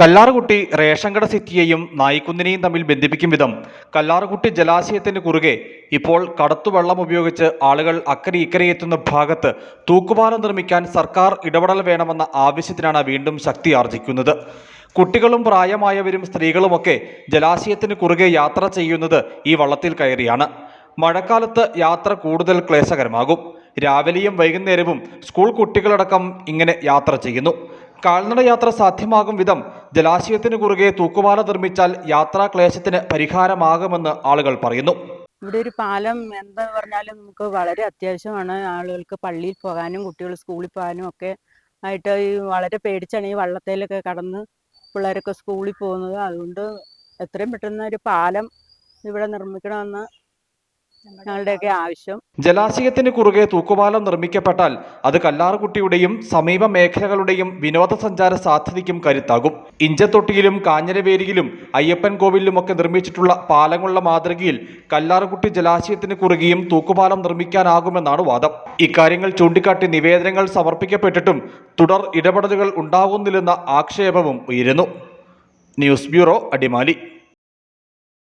Kallarkutty ration കട സിറ്റിയെയും നായിക്കുന്നിനെയും തമ്മിൽ ബന്ധിപ്പിക്കും വിധം കല്ലാറുകുട്ടി ജലാശയത്തിന് കുറുകെ ഇപ്പോൾ കടത്തുവെള്ളം ഉപയോഗിച്ച് ആളുകൾ അക്കരെ ഇക്കരെ എത്തുന്ന ഭാഗത്ത് തൂക്കുപാലം നിർമ്മിക്കാൻ സർക്കാർ ഇടപെടൽ വേണമെന്ന ആവശ്യത്തിനാണ് വീണ്ടും ശക്തി ആർജിക്കുന്നത്. കുട്ടികളും പ്രായമായവരും സ്ത്രീകളുമൊക്കെ ജലാശയത്തിന് കുറുകെ യാത്ര ചെയ്യുന്നത് ഈ വള്ളത്തിൽ കയറിയാണ്. മഴക്കാലത്ത് യാത്ര കൂടുതൽ ക്ലേശകരമാകും. രാവിലെയും വൈകുന്നേരവും സ്കൂൾ കുട്ടികളടക്കം ഇങ്ങനെ യാത്ര ചെയ്യുന്നു. കാൽനട യാത്ര സാധ്യമാകും വിധം ജലാശയത്തിന് കുറുകെ തൂക്കുപാല നിർമ്മിച്ചാൽ യാത്രാ ക്ലേശത്തിന് പരിഹാരമാകുമെന്ന് ആളുകൾ പറയുന്നു. ഇവിടെ ഒരു പാലം എന്താ പറഞ്ഞാലും നമുക്ക് വളരെ അത്യാവശ്യമാണ്. ആളുകൾക്ക് പള്ളിയിൽ പോകാനും കുട്ടികൾ സ്കൂളിൽ പോകാനും ഒക്കെ ആയിട്ട് ഈ വളരെ പേടിച്ചാണ് ഈ വള്ളത്തേലൊക്കെ കടന്ന് പിള്ളേരൊക്കെ സ്കൂളിൽ പോകുന്നത്. അതുകൊണ്ട് എത്രയും പെട്ടെന്ന് ഒരു പാലം ഇവിടെ നിർമ്മിക്കണമെന്ന് ഞങ്ങളുടെയൊക്കെ ആവശ്യം. ജലാശയത്തിന് കുറുകെ തൂക്കുപാലം നിർമ്മിക്കപ്പെട്ടാൽ അത് കല്ലാർകുട്ടിയുടെയും സമീപ മേഖലകളുടെയും വിനോദസഞ്ചാര സാധ്യതയ്ക്കും കരുത്താകും. ഇഞ്ചത്തൊട്ടിയിലും കാഞ്ഞരവേരിയിലും അയ്യപ്പൻ കോവിലിലുമൊക്കെ നിർമ്മിച്ചിട്ടുള്ള പാലങ്ങളുടെ മാതൃകയിൽ കല്ലാർകുട്ടി ജലാശയത്തിന് കുറുകെയും തൂക്കുപാലം നിർമ്മിക്കാനാകുമെന്നാണ് വാദം. ഇക്കാര്യങ്ങൾ ചൂണ്ടിക്കാട്ടി നിവേദനങ്ങൾ സമർപ്പിക്കപ്പെട്ടിട്ടും തുടർ ഇടപെടലുകൾ ഉണ്ടാകുന്നില്ലെന്ന ആക്ഷേപവും ഉയരുന്നു. News bureau Adimali.